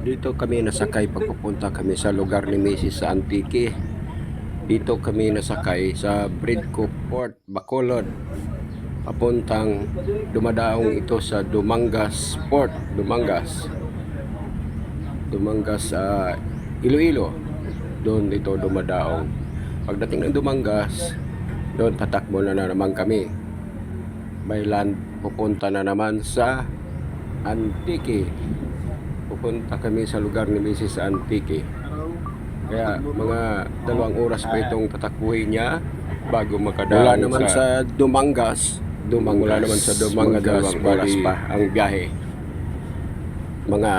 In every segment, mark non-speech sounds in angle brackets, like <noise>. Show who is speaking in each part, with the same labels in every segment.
Speaker 1: Dito kami nasakay pagpupunta kami sa lugar ni Mrs. sa Antique. Dito kami nasakay sa Bridco Port, Bacolod. Papuntang dumadaong ito sa Dumangas Port, Dumangas. Dumangas sa Iloilo. Doon ito dumadaong. Pagdating ng Dumangas, doon tatakbo na, na naman kami. By land, pupunta na naman sa Antique. Pupunta kami sa lugar ni Mrs. Antique. Kaya mga dalawang oras pa itong tatakbuhin niya bago makadaan Wala naman sa, Dumangas. Dumangas. Wala naman sa Dumangas. Dalawang oras pa ang biyahe. Mga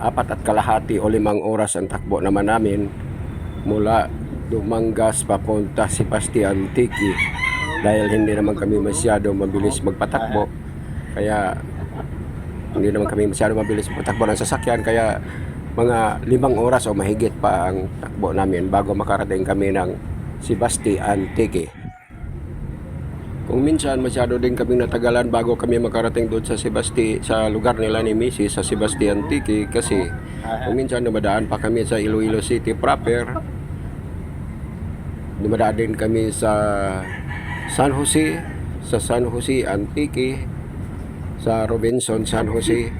Speaker 1: apat at kalahati o limang oras ang takbo naman namin mula Dumangas papunta si Pasti Antique dahil hindi naman kami masyado mabilis magpatakbo kaya hindi naman kami masyado mabilis magpatakbo ng sasakyan kaya mga limang oras o mahigit pa ang takbo namin bago makarating kami ng Sibasti Antique kung minsan masyado din kami natagalan bago kami makarating doon sa Sebasti sa lugar nila ni Mrs. sa Sebasti Antique kasi kung minsan dumadaan pa kami sa Iloilo City proper dumadaan din kami sa San Jose sa San Jose Antique sa Robinson San Jose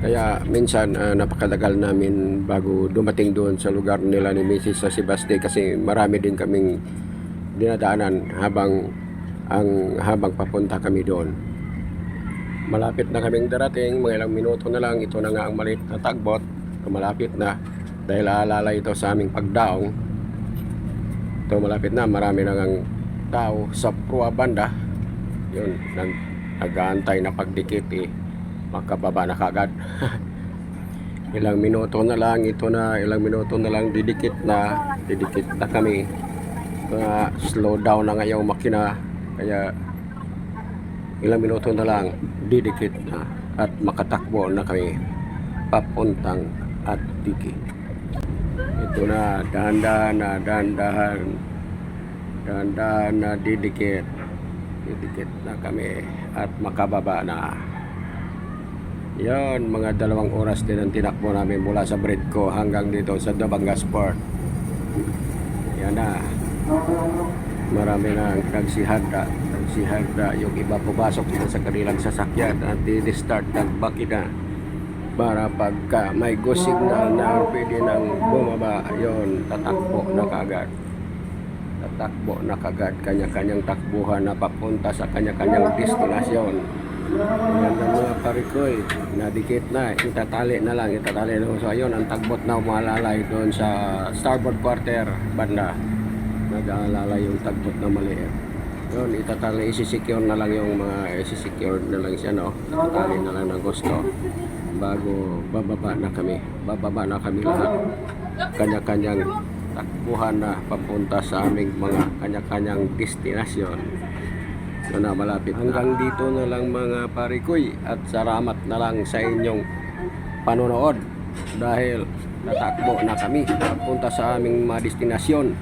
Speaker 1: kaya minsan ah, napakadagal namin bago dumating doon sa lugar nila ni Mrs. sa Sebasti kasi marami din kaming dinadaanan habang ang habang papunta kami doon. Malapit na kaming darating, mga ilang minuto na lang, ito na nga ang maliit na tagbot, malapit na dahil aalala ito sa aming pagdaong. Ito malapit na, marami na ang tao sa Prua Banda. Yun, nag, nag-aantay na pagdikit eh, makababa na kagad. <laughs> ilang minuto na lang, ito na, ilang minuto na lang didikit na, didikit na kami. Kaya slow down na ngayong makina. Kaya ilang minuto na lang didikit na. At makatakbo na kami papuntang at dikit. Ito na dahan-dahan na dahan-dahan. Dahan-dahan na didikit didikit na kami at makababa na. Yan mga dalawang oras din ang tinakbo namin mula sa Bridco hanggang dito sa Dabangas Port. Yan na. Marami na nagsihanda nagsihanda. Yung iba pumasok na sa kanilang sasakyan at di-start ng bakina para pagka may go signal na pwede nang bumaba yon tatakbo na kagad tatakbo na kagad kanya-kanyang takbuhan na papunta sa kanya-kanyang destinasyon yan ang mga parikoy nadikit na itatali na lang itatali na so ayun ang tagbot na umalalay doon sa starboard quarter banda nag-aalala yung tagbot na maliit. Yun, itatali, isi-secure na lang yung mga, isi-secure na lang siya, no? Itatali na lang ng gusto bago bababa na kami. Bababa na kami lahat. Kanya-kanyang takbuhan na papunta sa aming mga kanya-kanyang destinasyon. So na malapit. Hanggang dito na lang mga parikoy at salamat na lang sa inyong panonood dahil natakbo na kami papunta sa aming mga destinasyon